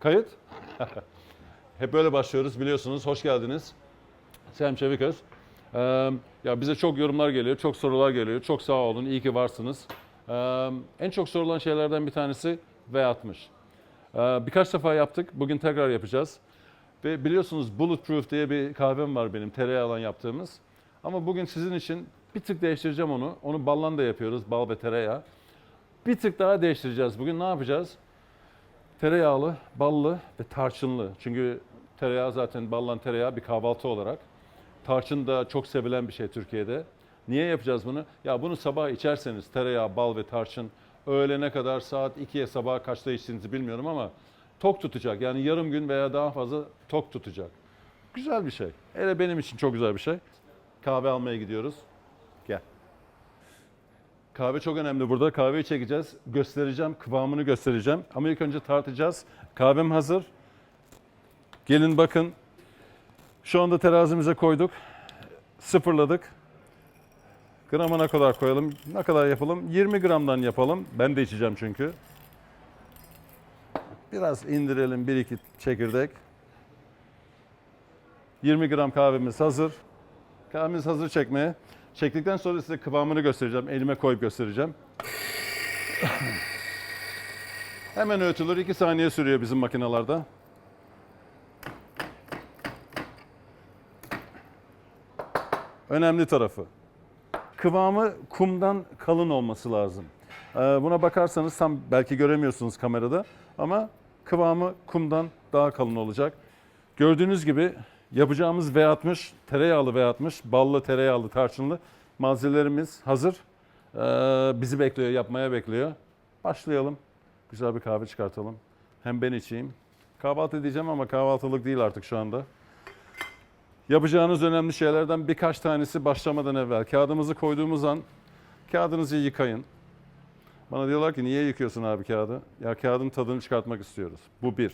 Kayıt. Hep böyle başlıyoruz biliyorsunuz. Hoş geldiniz. Sem Çeviköz. Ee, ya bize çok yorumlar geliyor, çok sorular geliyor. Çok sağ olun, iyi ki varsınız. Ee, en çok sorulan şeylerden bir tanesi V60. Ee, birkaç defa yaptık, bugün tekrar yapacağız. Ve biliyorsunuz Bulletproof diye bir kahvem var benim, tereyağından yaptığımız. Ama bugün sizin için bir tık değiştireceğim onu. Onu ballan da yapıyoruz, bal ve tereyağı. Bir tık daha değiştireceğiz. Bugün ne yapacağız? Tereyağlı, ballı ve tarçınlı. Çünkü tereyağı zaten ballan tereyağı bir kahvaltı olarak. Tarçın da çok sevilen bir şey Türkiye'de. Niye yapacağız bunu? Ya bunu sabah içerseniz tereyağı, bal ve tarçın öğlene kadar saat 2'ye sabah kaçta içtiğinizi bilmiyorum ama tok tutacak. Yani yarım gün veya daha fazla tok tutacak. Güzel bir şey. Hele benim için çok güzel bir şey. Kahve almaya gidiyoruz. Kahve çok önemli burada. Kahveyi çekeceğiz. Göstereceğim. Kıvamını göstereceğim. Ama ilk önce tartacağız. Kahvem hazır. Gelin bakın. Şu anda terazimize koyduk. Sıfırladık. Grama ne kadar koyalım? Ne kadar yapalım? 20 gramdan yapalım. Ben de içeceğim çünkü. Biraz indirelim bir iki çekirdek. 20 gram kahvemiz hazır. Kahvemiz hazır çekmeye. Çektikten sonra size kıvamını göstereceğim. Elime koyup göstereceğim. Hemen öğütülür. 2 saniye sürüyor bizim makinalarda. Önemli tarafı. Kıvamı kumdan kalın olması lazım. Ee, Buna bakarsanız tam belki göremiyorsunuz kamerada ama kıvamı kumdan daha kalın olacak. Gördüğünüz gibi yapacağımız V60, tereyağlı V60, ballı, tereyağlı, tarçınlı malzemelerimiz hazır. Ee, bizi bekliyor, yapmaya bekliyor. Başlayalım. Güzel bir kahve çıkartalım. Hem ben içeyim. Kahvaltı edeceğim ama kahvaltılık değil artık şu anda. Yapacağınız önemli şeylerden birkaç tanesi başlamadan evvel. Kağıdımızı koyduğumuz an kağıdınızı yıkayın. Bana diyorlar ki niye yıkıyorsun abi kağıdı? Ya kağıdın tadını çıkartmak istiyoruz. Bu bir.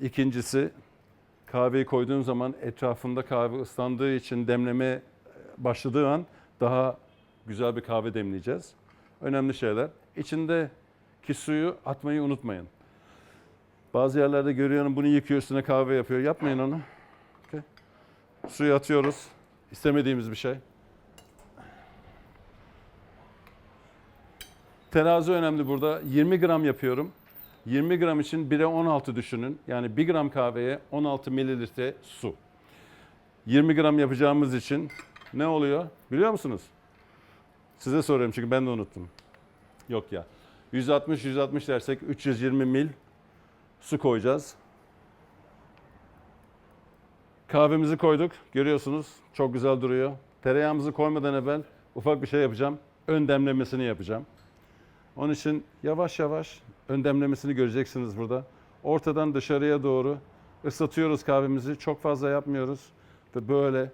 İkincisi kahveyi koyduğum zaman etrafında kahve ıslandığı için demleme başladığı an daha güzel bir kahve demleyeceğiz. Önemli şeyler. İçindeki suyu atmayı unutmayın. Bazı yerlerde görüyorum bunu yıkıyor üstüne kahve yapıyor. Yapmayın onu. Okey. Suyu atıyoruz. İstemediğimiz bir şey. Terazi önemli burada. 20 gram yapıyorum. 20 gram için 1'e 16 düşünün. Yani 1 gram kahveye 16 mililitre su. 20 gram yapacağımız için ne oluyor? Biliyor musunuz? Size soruyorum çünkü ben de unuttum. Yok ya. 160 160 dersek 320 mil su koyacağız. Kahvemizi koyduk. Görüyorsunuz çok güzel duruyor. Tereyağımızı koymadan evvel ufak bir şey yapacağım. Ön demlemesini yapacağım. Onun için yavaş yavaş ön demlemesini göreceksiniz burada. Ortadan dışarıya doğru ıslatıyoruz kahvemizi. Çok fazla yapmıyoruz. Ve böyle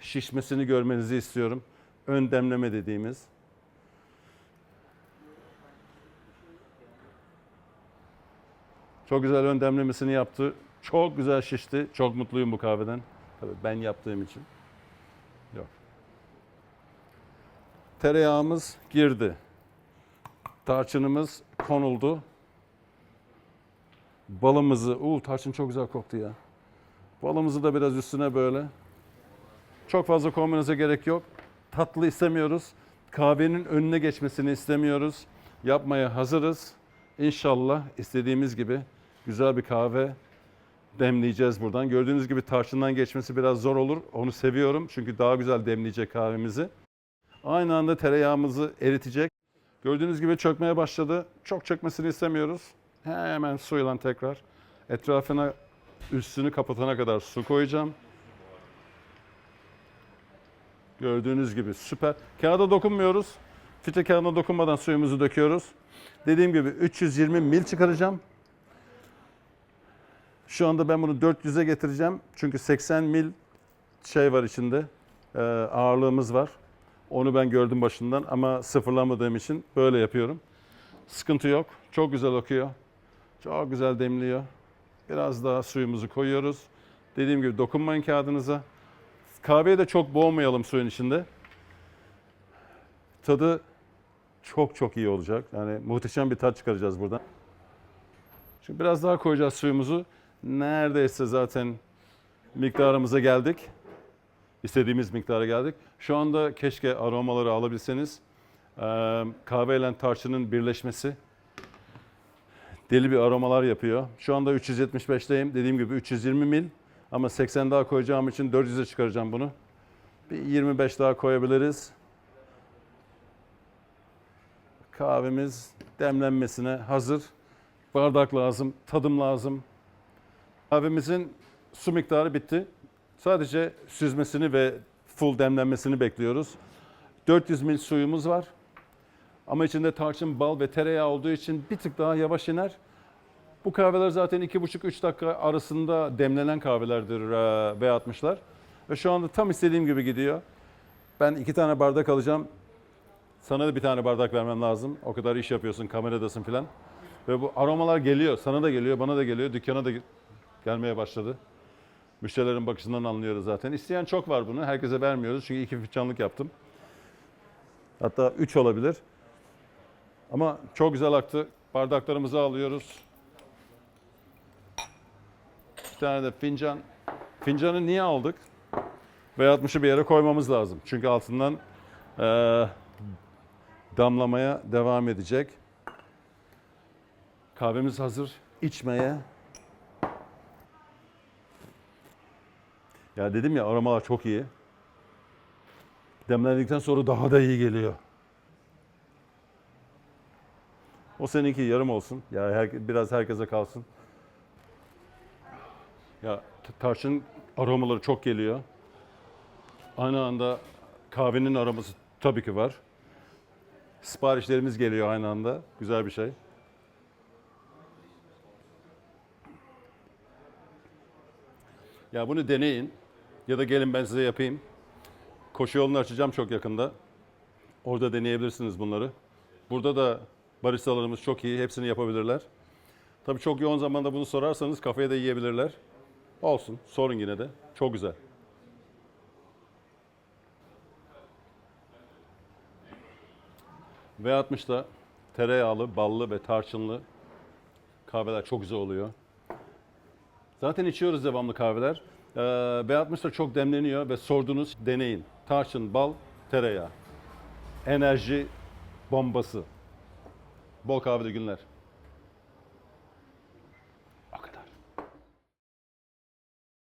şişmesini görmenizi istiyorum. Ön demleme dediğimiz. Çok güzel ön demlemesini yaptı. Çok güzel şişti. Çok mutluyum bu kahveden. Tabii ben yaptığım için. Yok. Tereyağımız girdi. Tarçınımız konuldu. Balımızı, uuu tarçın çok güzel koktu ya. Balımızı da biraz üstüne böyle. Çok fazla koymanıza gerek yok. Tatlı istemiyoruz. Kahvenin önüne geçmesini istemiyoruz. Yapmaya hazırız. İnşallah istediğimiz gibi güzel bir kahve demleyeceğiz buradan. Gördüğünüz gibi tarçından geçmesi biraz zor olur. Onu seviyorum çünkü daha güzel demleyecek kahvemizi. Aynı anda tereyağımızı eritecek. Gördüğünüz gibi çökmeye başladı. Çok çökmesini istemiyoruz. Hemen suyla tekrar etrafına üstünü kapatana kadar su koyacağım. Gördüğünüz gibi süper. Kağıda dokunmuyoruz. Filtre kağıdına dokunmadan suyumuzu döküyoruz. Dediğim gibi 320 mil çıkaracağım. Şu anda ben bunu 400'e getireceğim. Çünkü 80 mil şey var içinde. e, ağırlığımız var. Onu ben gördüm başından ama sıfırlamadığım için böyle yapıyorum. Sıkıntı yok. Çok güzel okuyor. Çok güzel demliyor. Biraz daha suyumuzu koyuyoruz. Dediğim gibi dokunmayın kağıdınıza. Kahveyi de çok boğmayalım suyun içinde. Tadı çok çok iyi olacak. Yani muhteşem bir tat çıkaracağız buradan. Şimdi biraz daha koyacağız suyumuzu. Neredeyse zaten miktarımıza geldik. İstediğimiz miktara geldik. Şu anda keşke aromaları alabilseniz. Ee, kahveyle tarçının birleşmesi deli bir aromalar yapıyor. Şu anda 375'teyim. Dediğim gibi 320 mil. Ama 80 daha koyacağım için 400'e çıkaracağım bunu. Bir 25 daha koyabiliriz. Kahvemiz demlenmesine hazır. Bardak lazım, tadım lazım. Kahvemizin su miktarı bitti. Sadece süzmesini ve full demlenmesini bekliyoruz. 400 ml suyumuz var. Ama içinde tarçın, bal ve tereyağı olduğu için bir tık daha yavaş iner. Bu kahveler zaten 2,5-3 dakika arasında demlenen kahvelerdir e, V60'lar. Ve şu anda tam istediğim gibi gidiyor. Ben iki tane bardak alacağım. Sana da bir tane bardak vermem lazım. O kadar iş yapıyorsun, kameradasın filan. Ve bu aromalar geliyor. Sana da geliyor, bana da geliyor. Dükkana da gelmeye başladı. Müşterilerin bakışından anlıyoruz zaten. İsteyen çok var bunu. Herkese vermiyoruz. Çünkü iki fincanlık yaptım. Hatta üç olabilir. Ama çok güzel aktı. Bardaklarımızı alıyoruz. Bir tane de fincan. Fincanı niye aldık? V60'ı bir yere koymamız lazım. Çünkü altından eee, damlamaya devam edecek. Kahvemiz hazır. İçmeye. Ya dedim ya aromalar çok iyi. Demlendikten sonra daha da iyi geliyor. O seninki yarım olsun. Ya her, biraz herkese kalsın. Ya tarçın aromaları çok geliyor. Aynı anda kahvenin aroması tabii ki var. Siparişlerimiz geliyor aynı anda. Güzel bir şey. Ya bunu deneyin. Ya da gelin ben size yapayım. Koşu yolunu açacağım çok yakında. Orada deneyebilirsiniz bunları. Burada da baristalarımız çok iyi. Hepsini yapabilirler. Tabii çok yoğun zamanda bunu sorarsanız kafeye de yiyebilirler. Olsun. Sorun yine de. Çok güzel. V60'da tereyağlı, ballı ve tarçınlı kahveler çok güzel oluyor. Zaten içiyoruz devamlı kahveler. Ee, V60'da çok demleniyor ve sordunuz deneyin. Tarçın, bal, tereyağı. Enerji bombası. Bol kahveli günler.